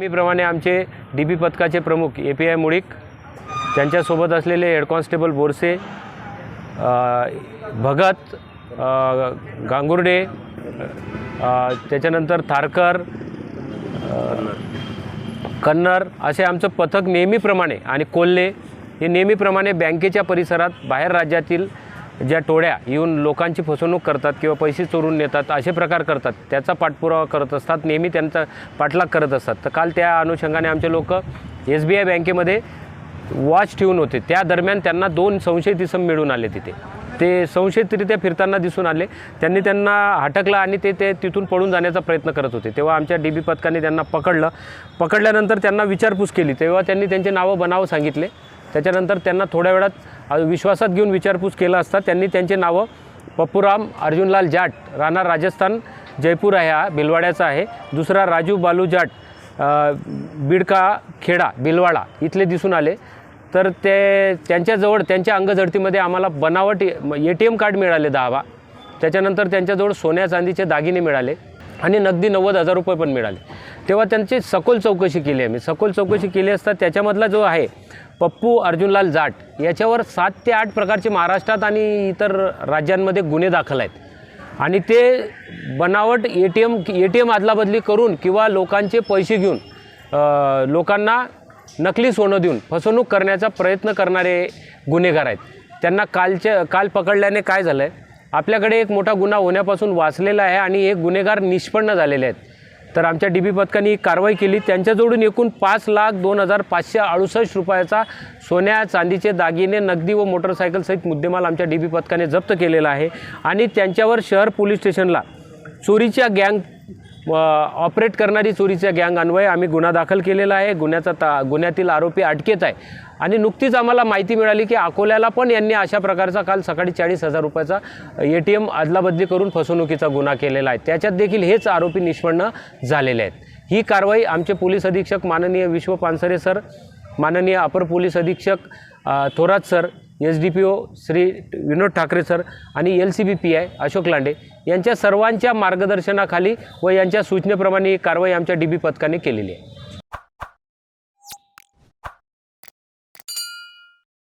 नेहमीप्रमाणे आमचे डी बी पथकाचे प्रमुख ए पी आय मुळीक त्यांच्यासोबत असलेले हेड कॉन्स्टेबल बोरसे भगत गांगुर्डे त्याच्यानंतर थारकर कन्नर असे आमचं पथक नेहमीप्रमाणे आणि कोल्हे हे नेहमीप्रमाणे बँकेच्या परिसरात बाहेर राज्यातील ज्या टोळ्या येऊन लोकांची फसवणूक करतात किंवा पैसे चोरून नेतात असे प्रकार करतात त्याचा पाठपुरावा करत असतात नेहमी त्यांचा पाठलाग करत असतात. तर काल त्या अनुषंगाने आमचे लोक एस बी आय बँकेमध्ये वॉच ठेवून होते. त्या दरम्यान त्यांना दोन संशयित इसम मिळून आले तिथे. ते संशयितरित्या फिरताना दिसून आले. त्यांनी त्यांना हटकलं आणि ते ते तिथून पळून जाण्याचा प्रयत्न करत होते. तेव्हा आमच्या डी बी पथकाने त्यांना पकडलं. पकडल्यानंतर त्यांना विचारपूस केली. तेव्हा त्यांनी त्यांचे नावं बनावं सांगितले. त्याच्यानंतर त्यांना थोड्या वेळात विश्वासात घेऊन विचारपूस केला असता. त्यांनी त्यांचे नावं पप्पूराम अर्जुनलाल जाट राहणार राजस्थान जयपूर आहे हा भिलवाड्याचा आहे. दुसरा राजू बालू जाट बिडका खेडा भिलवाडा इथले दिसून आले. तर ते त्यांच्याजवळ त्यांच्या अंगझडतीमध्ये आम्हाला बनावट ए टी एम कार्ड मिळाले दहावा. त्याच्यानंतर त्यांच्याजवळ सोन्या चांदीचे दागिने मिळाले. आणि नगदी नव्वद हजार रुपये पण मिळाले. तेव्हा त्यांची सखोल चौकशी केली आम्ही. सखोल चौकशी केली असता त्याच्यामधला जो आहे पप्पू अर्जुनलाल जाट याच्यावर सात ते आठ प्रकारचे महाराष्ट्रात आणि इतर राज्यांमध्ये गुन्हे दाखल आहेत. आणि ते बनावट A T M A T M अदलाबदली करून किंवा लोकांचे पैसे घेऊन लोकांना नकली सोनं देऊन फसवणूक करण्याचा प्रयत्न करणारे गुन्हेगार आहेत. त्यांना कालच्या काल पकडल्याने काय झालं आहे आपल्याकडे एक मोठा गुन्हा होण्यापासून वाचलेला आहे आणि एक गुन्हेगार निष्पन्न झालेले आहेत. तर आमच्या डी बी पथकाने ही कारवाई केली. त्यांच्याजवळून एकूण पाच लाख दोन हजार पाचशे अडुसष्ट रुपयाचा सोन्या चांदीचे दागिने नगदी व मोटरसायकलसहित मुद्देमाल आमच्या डी बी पथकाने जप्त केलेला आहे. आणि त्यांच्यावर शहर पोलीस स्टेशनला चोरीच्या गँग ऑपरेट करणारी चोरीच्या गँग अन्वये आम्ही गुन्हा दाखल केलेला आहे. गुन्ह्याचा ता गुन्ह्यातील आरोपी अटकेत आहे. आणि नुकतीच आम्हाला माहिती मिळाली की अकोल्याला पण यांनी अशा प्रकारचा काल सकाळी चाळीस हजार रुपयाचा ए टी एम अदलाबदली करून फसवणुकीचा गुन्हा केलेला आहे. त्याच्यात देखील हेच आरोपी निष्पन्न झालेले आहेत. ही कारवाई आमचे पोलीस अधीक्षक माननीय विश्व पानसरे सर माननीय अपर पोलीस अधीक्षक Thorat sir S D P O Shri Vinod Thackeray sir आणि L C B P I Ashok Lande यांच्या सर्वांच्या मार्गदर्शनाखाली व यांच्या सूचनेप्रमाणे ही कारवाई आमच्या डी बी पथकाने केलेली आहे.